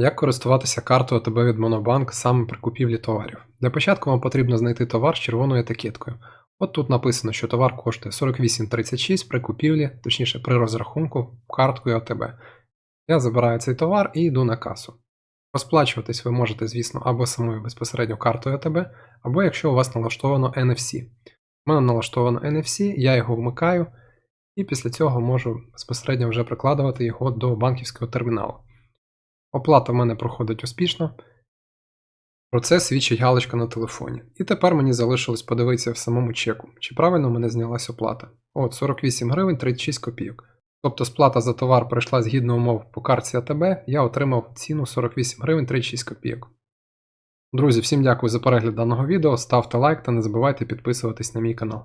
Як користуватися картою АТБ від Монобанк саме при купівлі товарів? Для початку вам потрібно знайти товар з червоною етикеткою. От тут написано, що товар коштує 48,36 при купівлі, точніше при розрахунку карткою АТБ. Я забираю цей товар і йду на касу. Розплачуватись ви можете, звісно, або самою безпосередньо картою АТБ, або якщо у вас налаштовано NFC. У мене налаштовано NFC, я його вмикаю, і після цього можу безпосередньо вже прикладувати його до банківського терміналу. Оплата в мене проходить успішно. Про це свідчить галочка на телефоні. І тепер мені залишилось подивитися в самому чеку, чи правильно в мене знялась оплата. От 48 гривень 36 копійок. Тобто сплата за товар пройшла згідно умов по картці АТБ, я отримав ціну 48 гривень 36 копійок. Друзі, всім дякую за перегляд даного відео, ставте лайк та не забувайте підписуватись на мій канал.